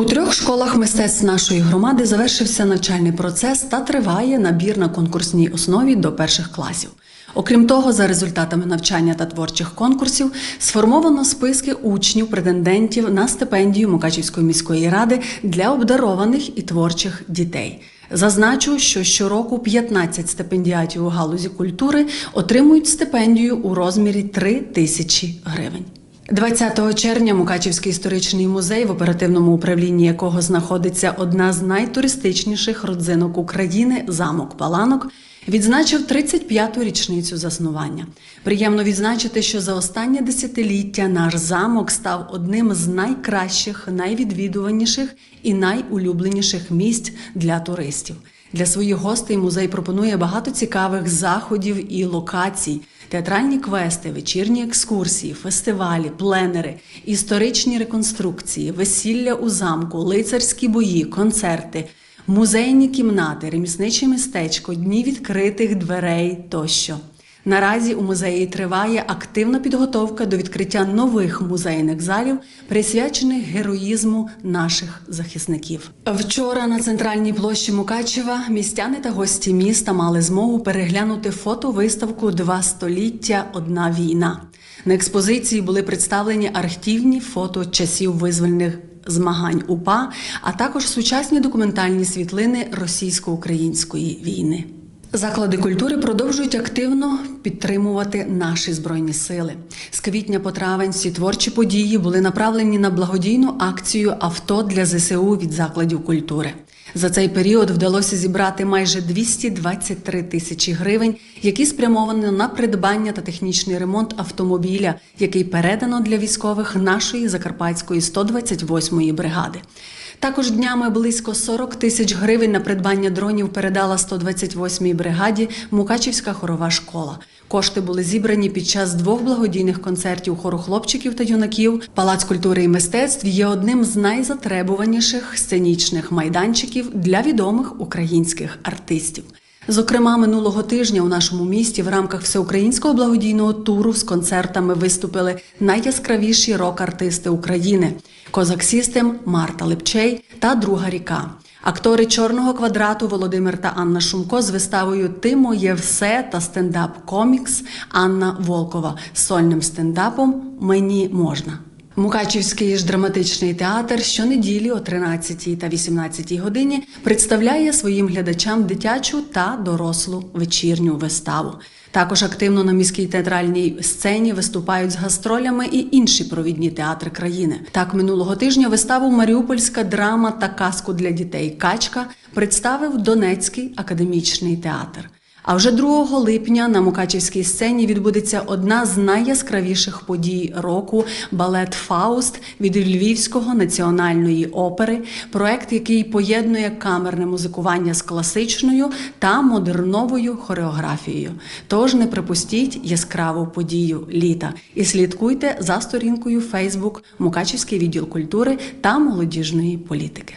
У трьох школах мистецтв нашої громади завершився навчальний процес та триває набір на конкурсній основі до перших класів. Окрім того, за результатами навчання та творчих конкурсів сформовано списки учнів претендентів на стипендію Мукачівської міської ради для обдарованих і творчих дітей. Зазначу, що щороку 15 стипендіатів у галузі культури отримують стипендію у розмірі 3 тисячі гривень. 20 червня Мукачівський історичний музей, в оперативному управлінні якого знаходиться одна з найтуристичніших родзинок України замок Паланок, відзначив 35-ту річницю заснування. Приємно відзначити, що за останнє десятиліття наш замок став одним з найкращих, найвідвідуваніших і найулюбленіших місць для туристів. Для своїх гостей музей пропонує багато цікавих заходів і локацій, театральні квести, вечірні екскурсії, фестивалі, пленери, історичні реконструкції, весілля у замку, лицарські бої, концерти, музейні кімнати, ремісниче містечко, дні відкритих дверей тощо. Наразі у музеї триває активна підготовка до відкриття нових музейних залів, присвячених героїзму наших захисників. Вчора на центральній площі Мукачева містяни та гості міста мали змогу переглянути фотовиставку Два століття одна війна. На експозиції були представлені архівні фото часів визвольних змагань УПА, а також сучасні документальні світлини російсько-української війни. Заклади культури продовжують активно підтримувати наші збройні сили. З квітня по травень всі творчі події були направлені на благодійну акцію авто для ЗСУ від закладів культури. За цей період вдалося зібрати майже 223 тисячі гривень, які спрямовані на придбання та технічний ремонт автомобіля, який передано для військових нашої закарпатської 128-ї бригади. Також днями близько 40 тисяч гривень на придбання дронів передала 128-й бригаді Мукачівська хорова школа. Кошти були зібрані під час двох благодійних концертів хору хлопчиків та юнаків. Палац культури і мистецтв є одним з найзатребуваніших сценічних майданчиків для відомих українських артистів. Зокрема, минулого тижня у нашому місті в рамках всеукраїнського благодійного туру з концертами виступили найяскравіші рок-артисти України: Козак Сістем, Марта Лепчей та Друга ріка. Актори чорного квадрату Володимир та Анна Шумко з виставою Ти моє все та стендап комікс Анна Волкова з сольним стендапом Мені можна. Мукачівський ж драматичний театр щонеділі о 13 та 18 годині представляє своїм глядачам дитячу та дорослу вечірню виставу. Також активно на міській театральній сцені виступають з гастролями і інші провідні театри країни. Так, минулого тижня виставу Маріупольська драма та казку для дітей Качка представив Донецький академічний театр. А вже 2 липня на Мукачівській сцені відбудеться одна з найяскравіших подій року балет Фауст від Львівського національної опери, проект, який поєднує камерне музикування з класичною та модерновою хореографією. Тож не припустіть яскраву подію літа і слідкуйте за сторінкою Фейсбук Мукачівський відділ культури та молодіжної політики.